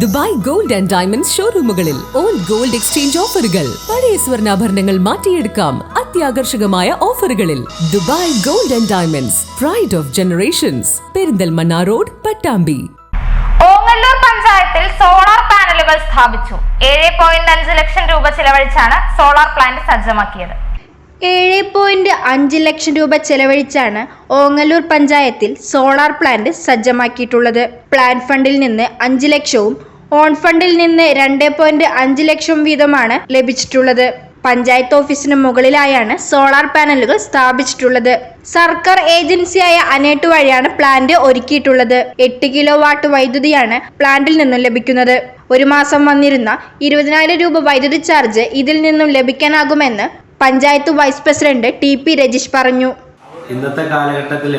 Dubai gold and diamonds ഷോറൂമുകളിൽ old gold exchange ഓഫറുകൾ. പഴയ സ്വർണാഭരണങ്ങൾ മാറ്റിയെടുക്കാം അത്യാകർഷകമായ ഓഫറുകളിൽ. Dubai gold and diamonds pride of generations Perinthalmanna road Pattambi. Ongallur പഞ്ചായത്തിൽ സോളാർ പാനലുകൾ സ്ഥാപിച്ചു. ഏഴ് ലക്ഷം രൂപ ചിലവഴിച്ചാണ് സോളാർ പ്ലാന്റ് സജ്ജമാക്കിയത്. ഏഴ് പോയിന്റ് അഞ്ച് ലക്ഷം രൂപ ചെലവഴിച്ചാണ് ഓങ്ങല്ലൂർ പഞ്ചായത്തിൽ സോളാർ പ്ലാന്റ് സജ്ജമാക്കിയിട്ടുള്ളത്. പ്ലാൻ ഫണ്ടിൽ നിന്ന് അഞ്ച് ലക്ഷവും ഓൺ ഫണ്ടിൽ നിന്ന് രണ്ട് പോയിന്റ് അഞ്ച് ലക്ഷം വീതമാണ് ലഭിച്ചിട്ടുള്ളത്. പഞ്ചായത്ത് ഓഫീസിന് മുകളിലായാണ് സോളാർ പാനലുകൾ സ്ഥാപിച്ചിട്ടുള്ളത്. സർക്കാർ ഏജൻസിയായ അനേട്ട് വഴിയാണ് പ്ലാന്റ് ഒരുക്കിയിട്ടുള്ളത്. എട്ട് കിലോ വാട്ട് വൈദ്യുതിയാണ് പ്ലാന്റിൽ നിന്നും ലഭിക്കുന്നത്. ഒരു മാസം വന്നിരുന്ന ഇരുപതിനായിരം രൂപ വൈദ്യുതി ചാർജ് ഇതിൽ നിന്നും ലഭിക്കാനാകുമെന്ന് panchayat vice president T P Rajeesh പറഞ്ഞു. ഇന്നത്തെ കാലഘട്ടത്തിൽ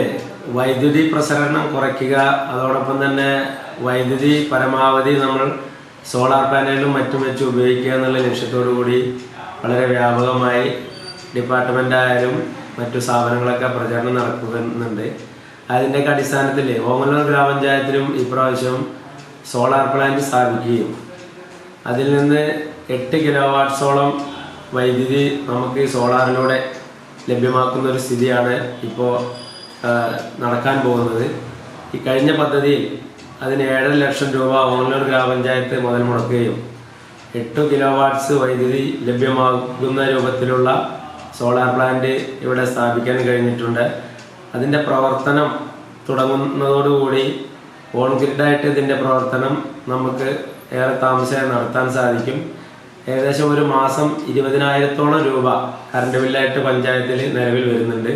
വൈദ്യുതി പ്രസരണം കുറയ്ക്കുക അതോടൊപ്പം തന്നെ വൈദ്യുതി പരമാവധി നമ്മൾ സോളാർ പാനലും മറ്റും വെച്ച് ഉപയോഗിക്കുക എന്നുള്ള ലക്ഷ്യത്തോടു കൂടി വളരെ വ്യാപകമായി ഡിപ്പാർട്ട്മെന്റ് ആയാലും മറ്റു സ്ഥാപനങ്ങളൊക്കെ പ്രചരണം നടക്കുന്നുണ്ട്. അതിന്റെയൊക്കെ അടിസ്ഥാനത്തിൽ ഓമനൂർ ഗ്രാമപഞ്ചായത്തിലും ഇപ്രാവശ്യം സോളാർ പ്ലാന്റ് സ്ഥാപിക്കുകയും. അതിൽ നിന്ന് എട്ട് കിലോ വാട്ട്സോളം വൈദ്യുതി നമുക്ക് സോളാറിലൂടെ ലഭ്യമാക്കുന്ന ഒരു സ്ഥിതിയാണ് ഇപ്പോൾ നടക്കാൻ പോകുന്നത്. ഈ കഴിഞ്ഞ പദ്ധതിയിൽ അതിന് ഏഴര ലക്ഷം രൂപ ഓങ്ങല്ലൂർ ഗ്രാമപഞ്ചായത്ത് മുതൽ മുടക്കുകയും എട്ട് കിലോ വാട്ട്സ് വൈദ്യുതി ലഭ്യമാകുന്ന രൂപത്തിലുള്ള സോളാർ പ്ലാന്റ് ഇവിടെ സ്ഥാപിക്കാൻ കഴിഞ്ഞിട്ടുണ്ട്. അതിന്റെ പ്രവർത്തനം തുടങ്ങുന്നതോടുകൂടി ഓൺ ഗ്രിഡായിട്ട് ഇതിന്റെ പ്രവർത്തനം നമുക്ക് ഏറെ താമസം നടത്താൻ സാധിക്കും. ഏകദേശം ഒരു മാസം ഇരുപതിനായിരത്തോളം രൂപ കറണ്ട് ബില്ലായിട്ട് പഞ്ചായത്തിൽ നിലവിൽ വരുന്നുണ്ട്.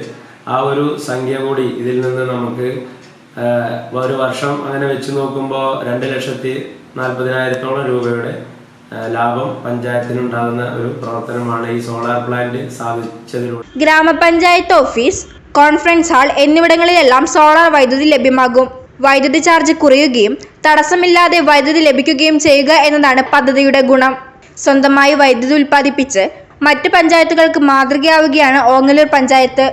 ആ ഒരു സംഖ്യ കൂടി ഇതിൽ നിന്ന് നമുക്ക് ഒരു വർഷം അങ്ങനെ വെച്ച് നോക്കുമ്പോൾ രണ്ട് ലക്ഷത്തി നാൽപ്പതിനായിരത്തോളം രൂപയുടെ ലാഭം പഞ്ചായത്തിനുണ്ടാകുന്ന ഒരു പ്രവർത്തനമാണ് ഈ സോളാർ പ്ലാന്റ് സ്ഥാപിച്ചതിലൂടെ. ഗ്രാമപഞ്ചായത്ത് ഓഫീസ് കോൺഫറൻസ് ഹാൾ എന്നിവിടങ്ങളിലെല്ലാം സോളാർ വൈദ്യുതി ലഭ്യമാകും. വൈദ്യുതി ചാർജ് കുറയുകയും തടസ്സമില്ലാതെ വൈദ്യുതി ലഭിക്കുകയും ചെയ്യുക എന്നതാണ് പദ്ധതിയുടെ ഗുണം. സ്വന്തമായി വൈദ്യുതി ഉൽപ്പാദിപ്പിച്ച് മറ്റ് പഞ്ചായത്തുകൾക്ക് മാതൃകയാവുകയാണ് ഓങ്ങല്ലൂർ പഞ്ചായത്ത്.